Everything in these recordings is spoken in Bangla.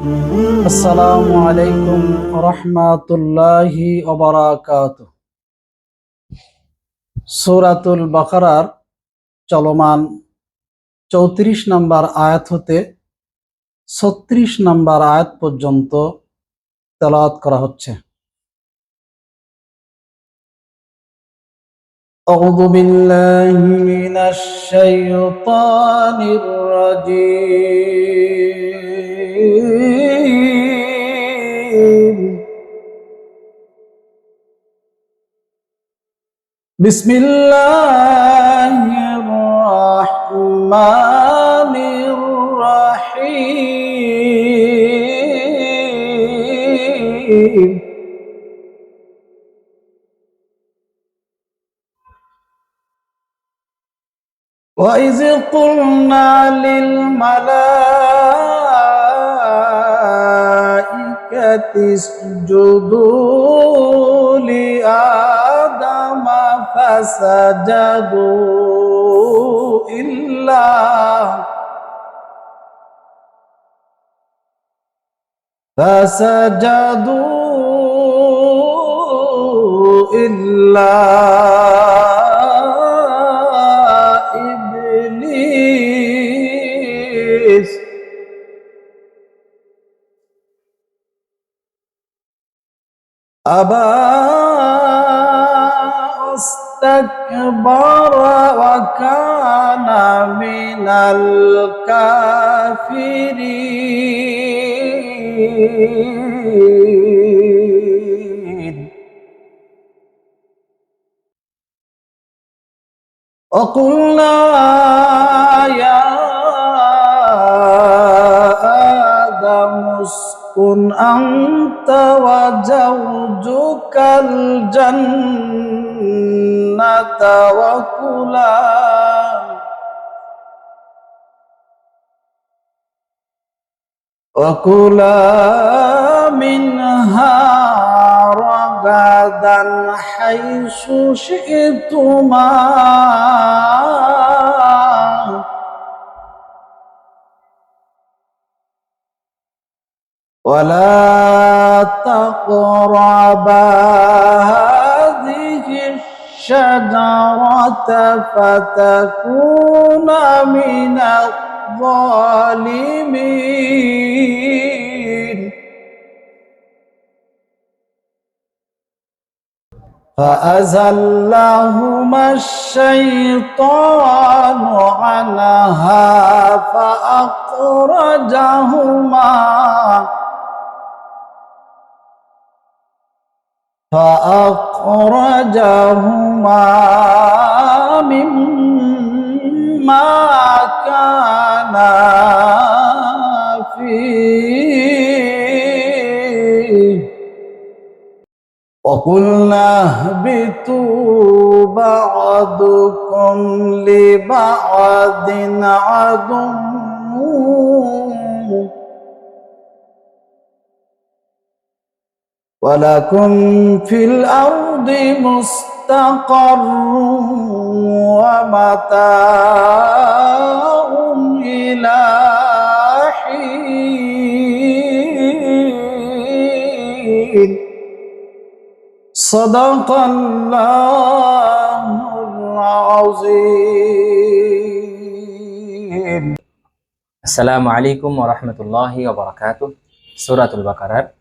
আসসালামু আলাইকুম রহমাতুল্লাহি অবরাকাত সূরাতুল বাকারার চলমান চৌত্রিশ নম্বর আয়াত হতে ছত্রিশ নম্বর আয়াত পর্যন্ত তেলাওয়াত করা হচ্ছে أعوذ بالله من الشيطان الرجيم بسم الله الرحمن الرحيم وإذ قلنا للملائكة اسجدوا فسجدوا إلا فسجدوا إلا إبليس أبى واستكبر وكان من الكافرين وقلنا يا آدم اسكن أنت وزوجك الجنة وكلا وكلا منها رغدا حيث شئتما. ولا تقربا الشجرة فتكون من الظالمين. فأزلهما الشيطان عنها فأخرجهما. فأخرجهما مما كانا فيه وقلنا اهبطوا بعضكم لبعض عدو ولكم في الأرض مستقر ومتاع إلى حين. صدق الله العظيم. السلام عليكم ورحمة الله وبركاته. سورة البقرة.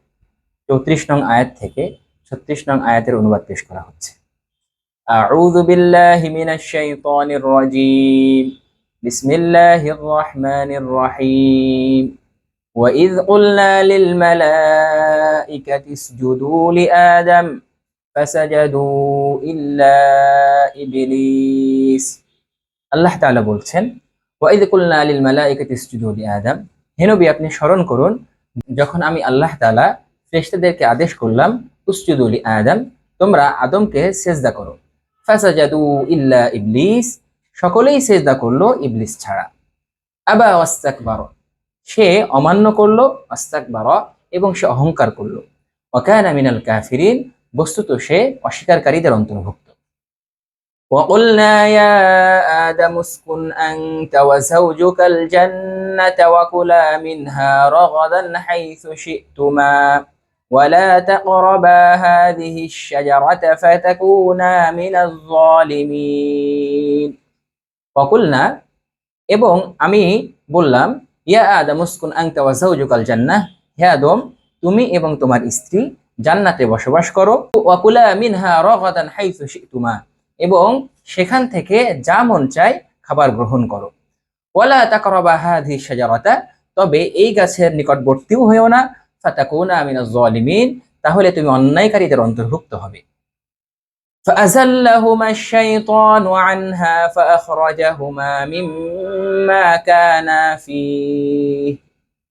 চৌত্রিশ নং আয়াত থেকে ছত্রিশ নং আয়াতের অনুবাদ পেশ করা হচ্ছে আউযু বিল্লাহি মিনাশ শাইতানির রাজীম বিসমিল্লাহির রহমানির রহিম وإذ قلنا للملائكة اسجدوا لآدم فسجدوا إلا إبليس আল্লাহ তাআলা বলছেন ওয়াইদ কুলনা লিল মালাইকাতি ইসজুদু লিআদম হে নবী আপনি স্মরণ করুন যখন আমি আল্লাহ তাআলা ফেরেশতাদেরকে আদেশ করলাম উসজুদু লিআদম তোমরা আদমকে সেজদা করো ফাসাজাদু ইল্লা ইবলিস সকলেই সেজদা করলো ইবলিস ছাড়া আবা ওয়াস্তাকবার সে অমান্য করলো ওয়াস্তাকবার এবং সে অহংকার করলো ওয়াকানা মিনাল কাফিরিন বস্তুত সে অস্বীকারীদের অন্তর্ভুক্ত وقلنا يا آدم اسكن أنت وزوجك الجنة وكلا منها رغدا حيث شئتما ولا تقربا هذه الشجرة فتكونا من الظالمين وقلنا এবং আমি বললাম ইয়া আদম উসকুন আনতা ওয়া যাওজুকাল জান্নাহ হে আদম তুমি এবং তোমার স্ত্রী জান্নাতে বসবাস করো ওয়াকুলা মিনহা রাগাদান হাইসু শিতুমা এবং সেখান থেকে যা মন চায় খাবার গ্রহণ করো ওয়ালা তাকরাবা হাযিহি শাজারাতা তবে এই গাছের নিকটবর্তীও হয়েও না ফাতাকুনা মিনাজ জালিমিন তাহলে তুমি অন্যায়কারীদের অন্তর্ভুক্ত হবে فأزلهما الشيطان عنها فأخرجهما مما كانا فيه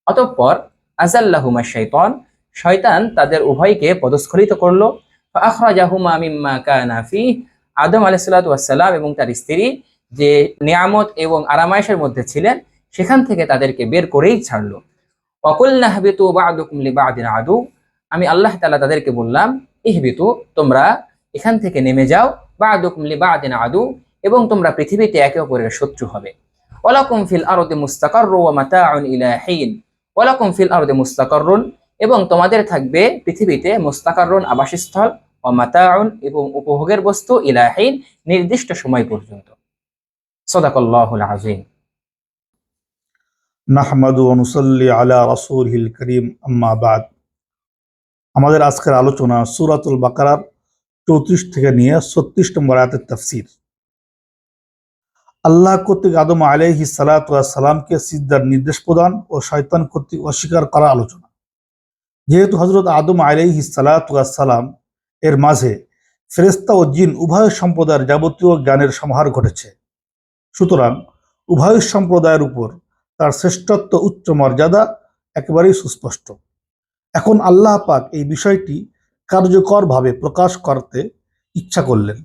অতঃপর আজাল্লাহুমা শৈতান শয়তান তাদের উভয়কে পদস্খলিত করলো আখরাজাহুমা মিম্মা কানা ফি আদম আলাইসাল্লাম এবং তার স্ত্রী যে নিয়ামত এবং আরামায়েশের মধ্যে ছিলেন সেখান থেকে তাদেরকে বের করেই ছাড়লো আদু। আমি আল্লাহ তাআলা তাদেরকে বললাম, ইহবিতু, তোমরা এখান থেকে নেমে যাও, বাদুকুম লিবাদিন আদু, এবং তোমরা পৃথিবীতে একে অপরের শত্রু হবে। ওয়ালাকুম ফিল আরদি মুস্তাকাররু ওয়া মাতাউন ফিল আরদি মুস্তাকাররুন, এবং তোমাদের থাকবে পৃথিবীতে মুস্তাকাররুন আবাসস্থল ও মাতাউন, এবং উপভোগের বস্তু ইলা হিন, নির্দিষ্ট সময় পর্যন্ত। সদাকাল্লাহুল আযীম। নাহমাদু অনুসল্লি আলা রাসূলিল করিম আম্মাবাদ আমাদের আজকের আলোচনা সূরাতুল বাকারার চৌত্রিশ থেকে নিয়ে ছত্রিশ নম্বর আয়াতের তাফসীর। আল্লাহ কর্তৃক আদম আলাইহি সালামকে সিদ্ধার নির্দেশ প্রদান ও শয়তান কর্তৃক অস্বীকার করা আলোচনা। যেহেতু হজরত আদম আলাইহি সালাম এর মাঝে ফেরেস্তা ও জিন উভয় সম্প্রদায়ের যাবতীয় জ্ঞানের সমাহার ঘটেছে। সুতরাং উভয় সম্প্রদায়ের উপর তার শ্রেষ্ঠত্ব, উচ্চ মর্যাদা একেবারেই সুস্পষ্ট। এখন আল্লাহ পাক এই বিষয়টি কার্যকরভাবে প্রকাশ করতে ইচ্ছা করলেন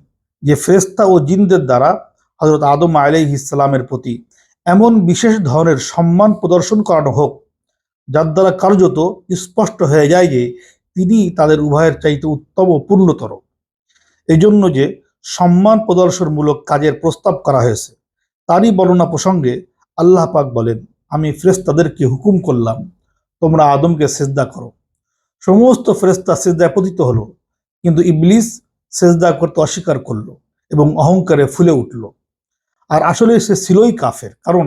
যে ফেরেস্তা ও জিনদের দ্বারা হজরত আদম আলাইহ ইসলামের প্রতি এমন বিশেষ ধরনের সম্মান প্রদর্শন করানো হোক, যার দ্বারা কার্যত স্পষ্ট হয়ে যায় যে তিনি তাদের উভয়ের চাইতে উত্তম ও পূর্ণতর। এই জন্য যে সম্মান প্রদর্শনমূলক কাজের প্রস্তাব করা হয়েছে, তারই বর্ণনা প্রসঙ্গে আল্লাহ পাক বলেন, আমি ফেরেস্তাদেরকে হুকুম করলাম, তোমরা আদমকে সেজদা করো। সমস্ত ফেরেস্তা সেজদায় পতিত হলো, কিন্তু ইবলিস সেজদা করতে অস্বীকার করল এবং অহংকারে ফুলে উঠল। আর আসলে সে ছিলই কাফের, কারণ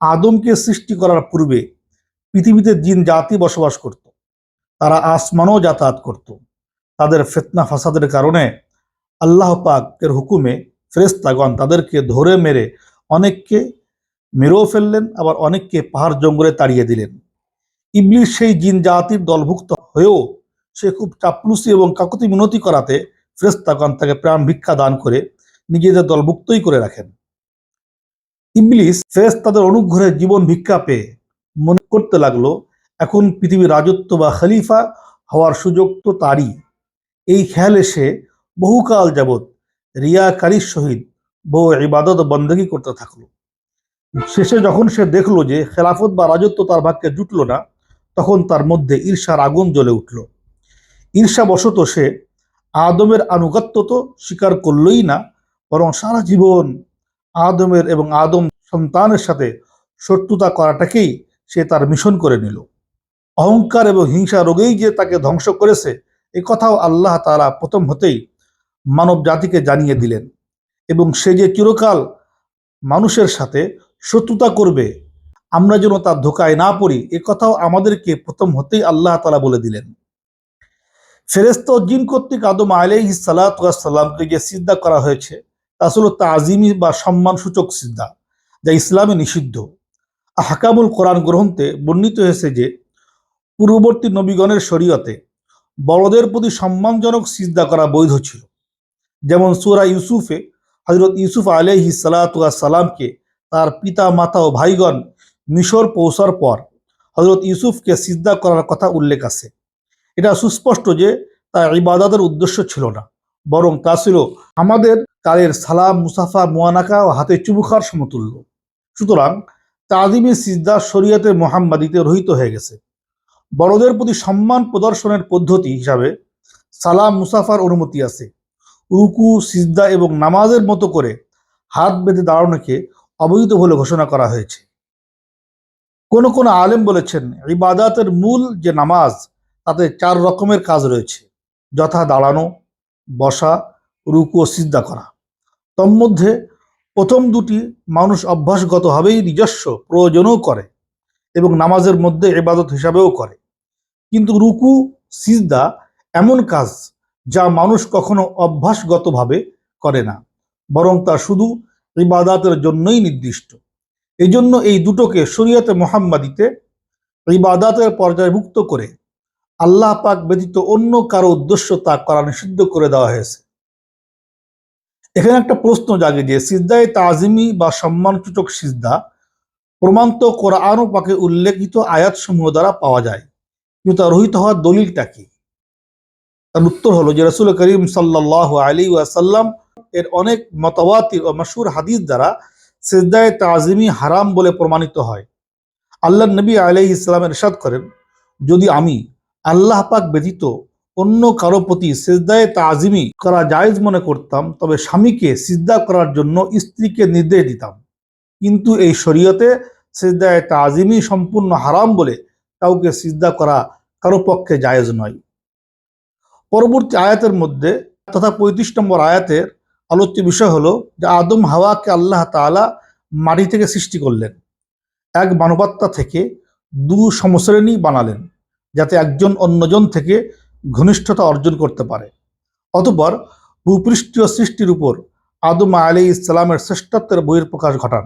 আদমকে সৃষ্টি করার পূর্বে পৃথিবীতে জিন জাতি বসবাস করত, তারা আসমানও যাতায়াত করত। তাদের ফেতনা ফাসাদের কারণে আল্লাহ পাকের হুকুমে ফেরেস্তাগণ তাদেরকে ধরে মেরে অনেককে মেরেও ফেললেন আবার অনেককে পাহাড় জঙ্গলে তাড়িয়ে দিলেন। ইবলিশ সেই জিন জাতির দলভুক্ত হয়েও সে খুব চাপলুসি এবং কাকতি মিনতি করাতে ফ্রেস্তাগণ তাকে প্রাণ ভিক্ষা দান করে নিজেদের দলভুক্তই করে রাখেন। ইবলিস ফেরেস্তাদের অনুগ্রহে জীবন ভিক্ষা পেয়ে মনে করতে লাগল, এখন পৃথিবীর রাজত্ব বা খলিফা হওয়ার সুযোগ তো তারই। এই খেয়ালে সে বহুকাল যাবৎ রিয়াকারীর সহিত বহু ইবাদত বন্দগি করতে থাকল। শেষে যখন সে দেখল যে খেলাফত বা রাজত্ব তার ভাগ্যে জুটল না, তখন তার মধ্যে ঈর্ষার আগুন জ্বলে উঠল। ঈর্ষাবশত সে আদমের আনুগত্য তো স্বীকার করলই না, বরং সারা জীবন আদমের এবং আদম সন্তানের সাথে শত্রুতা করাটাকেই সে তার মিশন করে নিল। অহংকার এবং হিংসা রোগেই যে তাকে ধ্বংস করেছে, এ কথাও আল্লাহ তারা প্রথম হতেই মানব জাতিকে জানিয়ে দিলেন। এবং সে যে চিরকাল মানুষের সাথে শত্রুতা করবে। আমরা যেন তার ধোকায় না পড়ি, এ কথাও আমাদেরকে প্রথম হতেই আল্লাহ তালা বলে দিলেন। ফেরেস্ত জিন কর্তৃক আদম আলাইহি সালাতামকে যে সিদ্ধা করা হয়েছে। তা আসলে তাজিমি বা সম্মান সূচক সিদ্ধা যা ইসলামে নিষিদ্ধ। হাকামুল কোরআন গ্রন্থে বর্ণিত হয়েছে যে, পূর্ববর্তী নবীগণের শরীয়তে বড়দের প্রতি সম্মানজনক সিদ্ধা করা বৈধ ছিল। যেমন সুরা ইউসুফে হজরত ইউসুফ আলহি সালাতামকে তার পিতা, মাতা ও ভাইগণ মিশর পৌঁছার পর হজরত ইউসুফকে সিদ্ধা করার কথা উল্লেখ আছে। এটা সুস্পষ্ট যে তার ইবাদতের উদ্দেশ্য ছিল না, বরং তা ছিল আমাদের কালের সালাম, মুসাফা মোয়ানাকা ও হাতে চুবুখার সমতুল্য। সুতরাং তাজিমি সিজদা শরীয়তে মোহাম্মদীতে রহিত হয়ে গেছে। বড়দের প্রতি সম্মান প্রদর্শনের পদ্ধতি হিসাবে সালাম, মুসাফার অনুমতি আছে। রুকু, সিজদা এবং নামাজের মতো করে হাত বেঁধে দাঁড়ানোকে অবৈধ বলে ঘোষণা করা হয়েছে। কোন কোন আলেম বলেছেন, ইবাদাতের মূল যে নামাজ, তাতে চার রকমের কাজ রয়েছে। যথা দাঁড়ানো, বসা, রুকু ও সিজদা করা। তন্মধ্যে প্রথম দুটি মানুষ অভ্যাসগতভাবেই নিজস্ব প্রয়োজনও করে এবং নামাজের মধ্যে ইবাদত হিসাবেও করে। কিন্তু রুকু, সিজদা এমন কাজ যা মানুষ কখনো অভ্যাসগতভাবে করে না, বরং তা শুধু ইবাদাতের জন্যই নির্দিষ্ট। এই জন্য এই দুটোকে শরীয়তে মোহাম্মদিতে ইবাদাতের পর্যায়ভুক্ত করে আল্লাহ পাক ব্যতীত অন্য কারও উদ্দেশ্য তা করা নিষিদ্ধ করে দেওয়া হয়েছে। এখানে একটা প্রশ্ন জাগে যে, সিজদায় তাজিমি বা সম্মানসূচক সিজদা প্রমান্ত কোরআন পাকে উল্লেখিত আয়াতসমূহ দ্বারা পাওয়া যায়। কিন্তু তা রহিত হওয়ার দলিলটা কি? তার উত্তর হলো যে, রসুল করিম সাল্লাহ আলী ওয়াসাল্লাম এর অনেক মতওয়াতির ও মশহুর হাদিস দ্বারা সিজদায় তাজিমি হারাম বলে প্রমাণিত হয়। আল্লাহ নবী আলাই ইসলামের এরশাদ করেন, যদি আমি আল্লাহ পাক ব্যতীত অন্য কারও প্রতি সিজদায় তাজিমি করা জায়েজ মনে করতাম, তবে স্বামীকে সিজদা করার জন্য স্ত্রীকে নির্দেশ দিতাম। কিন্তু এই শরীয়তে সিজদায় তাজিমি সম্পূর্ণ হারাম বলে কাউকে সিজদা করা কারও পক্ষে জায়েজ নয়। পরবর্তী আয়াতের মধ্যে তথা পঁয়ত্রিশ নম্বর আয়াতের আলোচ্য বিষয় হলো যে আদম হাওয়াকে আল্লাহ তাআলা মাটি থেকে সৃষ্টি করলেন। এক মানবাত্মা থেকে দু সমশ্রেণী বানালেন, যাতে একজন অন্যজন থেকে ঘনিষ্ঠতা অর্জন করতে পারে। অতপর ভূপৃষ্ঠীয় সৃষ্টির উপর আদম আলী ইসলামের শ্রেষ্ঠত্বের বইয়ের প্রকাশ ঘটান।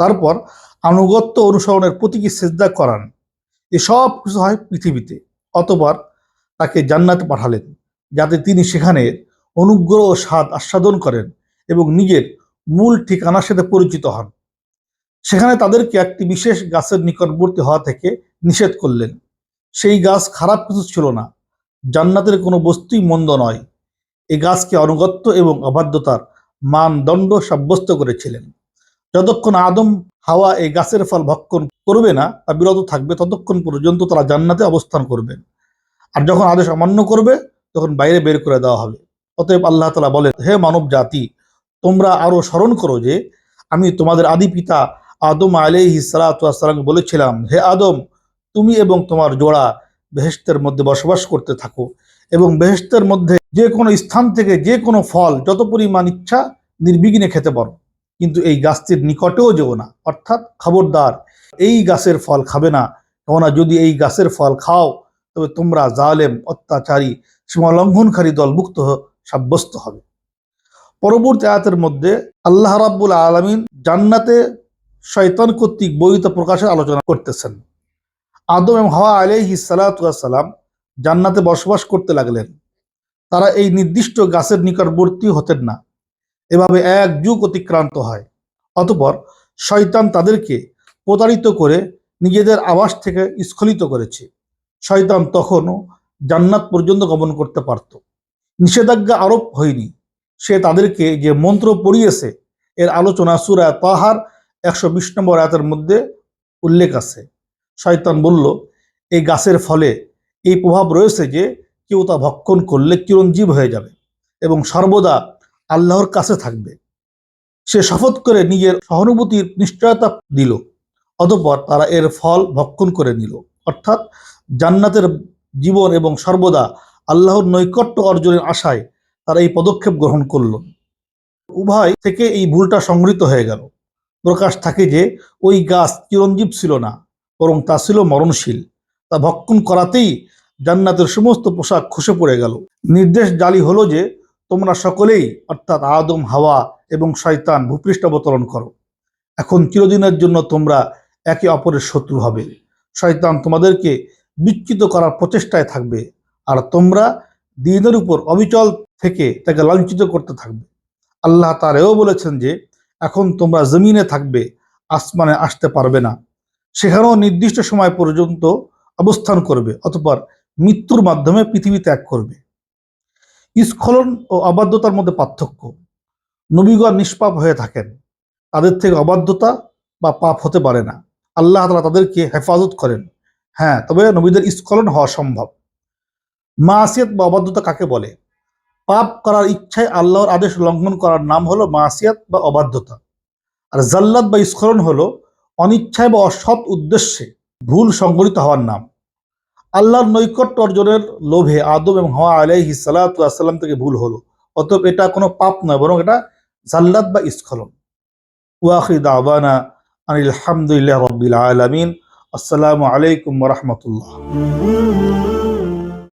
তারপর আনুগত্য অনুসরণের প্রতীকী সেজদা করান। এসব কিছু হয় পৃথিবীতে। অতপর তাকে জান্নাতে পাঠালেন, যাতে তিনি সেখানে অনুগ্রহ ও স্বাদ আস্বাদন করেন এবং নিজের মূল ঠিকানার সাথে পরিচিত হন। সেখানে তাদেরকে একটি বিশেষ গাছের নিকটবর্তী হওয়া থেকে নিষেধ করলেন। সেই গাছ খারাপ কিছু ছিল না, জান্নাতের কোনো বস্তুই মন্দ নয়। এই গাছকে অনুগত্য এবং অবাধ্যতার মানদণ্ড সাব্যস্ত করেছিলেন। যতক্ষণ আদম হাওয়া এই গাছের ফল ভক্ষণ করবে না বা বিরত থাকবে, ততক্ষণ পর্যন্ত তারা জান্নাতে অবস্থান করবেন আর যখন আদেশ অমান্য করবে, তখন বাইরে বের করে দেওয়া হবে। অতএব আল্লাহ তালা বলেন, হে মানব জাতি তোমরা আরও স্মরণ করো যে আমি তোমাদের আদি পিতা আদম আলাইহি সালাম বলেছিলাম, হে আদম, তুমি এবং তোমার জোড়া বেহেস্তের মধ্যে বসবাস করতে থাকো এবং বেহেস্তের মধ্যে যে কোনো স্থান থেকে যে কোনো ফল, যত পরিমাণ ইচ্ছা নির্বিঘ্নে খেতে পারো। কিন্তু এই গাছটির নিকটেও যেও না। অর্থাৎ খবরদার, এই গাছের ফল খাবে না। কেননা যদি এই গাছের ফল খাও, তবে তোমরা জালেম, অত্যাচারী, সীমালঙ্ঘনকারী দলভুক্ত সাব্যস্ত হবে। পরবর্তী আয়াতের মধ্যে আল্লাহ রাব্বুল আলমিন জান্নাতে শয়তান কর্তৃক বৈধ প্রকাশের আলোচনা করতেছেন। আদম এবং হাওয়া আলাইহি সালাম জান্নাতে বসবাস করতে লাগলেন। তারা এই নির্দিষ্ট গাছের নিকটবর্তী হতেন না। এভাবে এক যুগ অতিক্রান্ত হয়। অতপর শয়তান তাদেরকে প্রতারিত করে নিজেদের আবাস থেকে স্খলিত করেছে। শয়তান তখনও জান্নাত পর্যন্ত গমন করতে পারত। নিষেধাজ্ঞা আরোপ হয়নি। সে তাদেরকে যে মন্ত্র পড়িয়েছে, এর আলোচনা সুরা তাহার একশো বিশ নম্বর আয়াতের মধ্যে উল্লেখ আছে। শয়তান বলল, এই গাছের ফলে এই প্রভাব রয়েছে যে কেউ তা ভক্ষণ করলে চিরঞ্জীব হয়ে যাবে এবং সর্বদা আল্লাহর কাছে থাকবে। সে শপথ করে নিজের সহানুভূতির নিশ্চয়তা দিল, অতঃপর তারা এর ফল ভক্ষণ করে নিল। অর্থাৎ জান্নাতের জীবন এবং সর্বদা আল্লাহর নৈকট্য অর্জনের আশায় তারা এই পদক্ষেপ গ্রহণ করল। উভয় থেকে এই ভুলটা সংগৃহীত হয়ে গেল। প্রকাশ থাকে যে, ওই গাছ চিরঞ্জীব ছিল না, বরং তা ছিল মরণশীল। তা ভক্ষণ করাতেই জান্নাতের সমস্ত পোশাক খসে পড়ে গেল। নির্দেশ জালি হলো যে, তোমরা সকলেই, অর্থাৎ আদম, হাওয়া এবং শয়তান, ভূপৃষ্ঠ অবতরণ করো। এখন চিরদিনের জন্য তোমরা একে অপরের শত্রু হবে। শয়তান তোমাদেরকে বিচ্যুত করার প্রচেষ্টায় থাকবে। আর তোমরা দিনের উপর অবিচল থেকে তাকে লাঞ্ছিত করতে থাকবে। আল্লাহ তার এও বলেছেন যে, এখন তোমরা জমিনে থাকবে, আসমানে আসতে পারবে না। সেখানেও নির্দিষ্ট সময় পর্যন্ত অবস্থান করবে, অতপর মৃত্যুর মাধ্যমে পৃথিবী ত্যাগ করবে। স্খলন ও অবাধ্যতার মধ্যে পার্থক্য। নবীগণ নিষ্পাপ হয়ে থাকেন। তাদের থেকে অবাধ্যতা বা পাপ হতে পারে না। আল্লাহ তালা তাদেরকে হেফাজত করেন। হ্যাঁ তবে নবীদের স্খলন হওয়া সম্ভব। মাসিয়ত বা অবাধ্যতা কাকে বলে? পাপ করার ইচ্ছায় আল্লাহর আদেশ লঙ্ঘন করার নাম হলো মাসিয়াত বা অবাধ্যতা। আর জাল্লাত বা স্খলন হলো অনিচ্ছায় বা অসৎ উদ্দেশ্যে ভুল সংগঠিত হওয়ার নাম। আল্লাহর নৈকট্য অর্জনের লোভে আদম এবং হওয়া আলাইহি সালাতাম থেকে ভুল হলো। অতএব এটা কোনো পাপ নয়, বরং এটা জাল্লাত বা স্খলন ওয়াখি দাওয়ানা আনিল রব্বিল আলামিন। আসসালামু আলাইকুম রহমতুল্লাহ।